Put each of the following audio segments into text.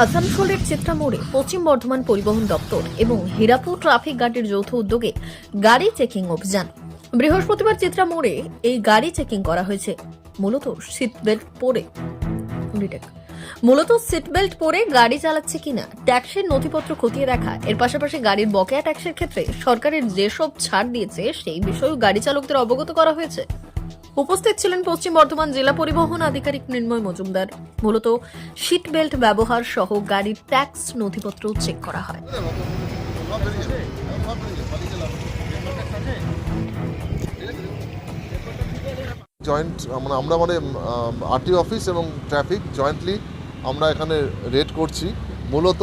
আসানসোলের চিত্রামোড়ে পশ্চিম বর্ধমান পরিবহন দপ্তর এবং হীরাপুর ট্রাফিক গার্ডের যৌথ উদ্যোগে গাড়ি চেকিং অভিযান। বৃহস্পতিবার চিত্রামোড়ে এই গাড়ি চেকিং করা হয়েছে। মূলত সিট বেল্ট পরে মূলত সিট বেল্ট পরে গাড়ি চালাচ্ছে কিনা, ট্যাক্সের নথিপত্র খতিয়ে দেখা, এর পাশাপাশি গাড়ির বকেয়া ট্যাক্সের ক্ষেত্রে সরকারের যেসব ছাড় দিয়েছে, সেই বিষয়েও গাড়ি চালকদের অবগত করা হয়েছে। উপস্থিত ছিলেন পশ্চিম বর্ধমান জেলা পরিবহন আধিকারিক নির্ময় মজুমদার। মূলত সিট বেল্ট ব্যবহার সহ গাড়ির ট্যাক্স নথিপত্র চেক করা হয়। জয়েন্ট মানে আমরা মানে আরটি অফিস এবং ট্রাফিক জয়েন্টলি আমরা এখানে রেড করছি। মূলত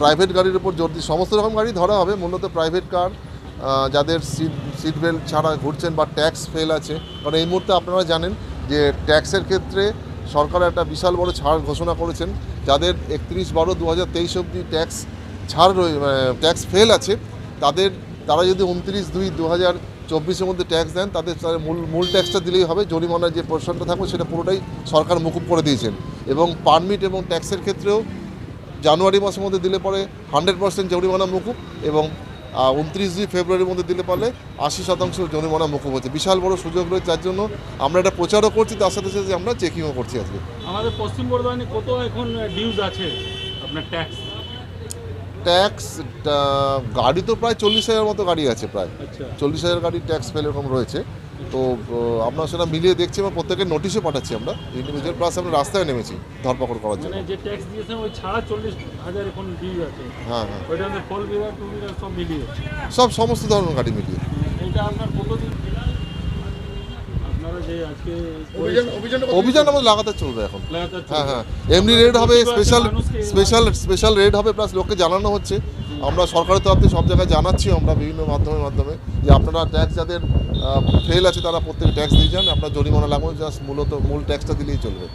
প্রাইভেট গাড়ির উপর জোর দিয়ে, সমস্ত রকম গাড়ি ধরা হবে। মূলত প্রাইভেট কার যাদের সিট সিট বেল্ট ছাড়া ঘুরছেন বা ট্যাক্স ফেল আছে, কারণ এই মুহূর্তে আপনারা জানেন যে ট্যাক্সের ক্ষেত্রে সরকার একটা বিশাল বড় ছাড় ঘোষণা করেছেন, যাদের একত্রিশ বারো দু হাজার তেইশ অবধি ট্যাক্স ছাড় ট্যাক্স ফেল আছে, তাদের, তারা যদি উনত্রিশ দুই দু হাজার চব্বিশের মধ্যে ট্যাক্স দেন তাদের মূল মূল ট্যাক্সটা দিলেই হবে, জরিমানার যে পোর্শনটা থাকবে সেটা পুরোটাই সরকার মুকুব করে দিয়েছেন। এবং পারমিট এবং ট্যাক্সের ক্ষেত্রেও জানুয়ারি মাসের মধ্যে দিলে পরে হান্ড্রেড পার্সেন্ট জরিমানা মুকুব এবং উনত্রিশ দুই ফেব্রুয়ারির মধ্যে দিলে পারলে আশি শতাংশ জরিমানা মুখ হচ্ছে। বিশাল বড় সুযোগ রয়েছে যার জন্য আমরা এটা প্রচারও করছি, তার সাথে সাথে আমরা চেকিংও করছি আজকে। আমাদের পশ্চিম বর্ধমানে কত এখন ডিউজ আছে? আপনার ট্যাক্স ট্যাক্স গাড়ি তো প্রায় চল্লিশ হাজার মতো গাড়ি আছে প্রায়। আচ্ছা। চল্লিশ হাজার গাড়ি ট্যাক্স ফেল এরকম রয়েছে। তো আমরা সেটা মিলিয়ে দেখছি এবং প্রত্যেকের নোটিশও পাঠাচ্ছি আমরা। ইন্ডিভিজুয়াল প্লাস আমরা রাস্তায় নেমেছি ধরপাকড় করার জন্য। মানে যে ট্যাক্স দিয়েছেন ওই ছাড়া চল্লিশ হাজার এখন ডিউজ আছে। হ্যাঁ হ্যাঁ। ওইটা ফোর হুইলার টু হুইলার সব মিলিয়ে। সব সমস্ত ধরনের গাড়ি মিলিয়ে। আপনার কতদিন আপনারা অভিযান আমাদের লাগাতার চলবে এখন। হ্যাঁ হ্যাঁ। এমনি রেড হবে স্পেশাল স্পেশাল স্পেশাল রেড হবে প্লাস লোককে জানানো হচ্ছে। আমরা সরকারের তরফ থেকে সব জায়গায় জানাচ্ছি আমরা বিভিন্ন মাধ্যমের মাধ্যমে যে আপনারা ট্যাক্স যাদের ফেল আছে তারা প্রত্যেকে ট্যাক্স দিয়ে যান। আপনার জরিমানা লাগবে জাস্ট মূলত মূল ট্যাক্সটা দিলেই চলবে।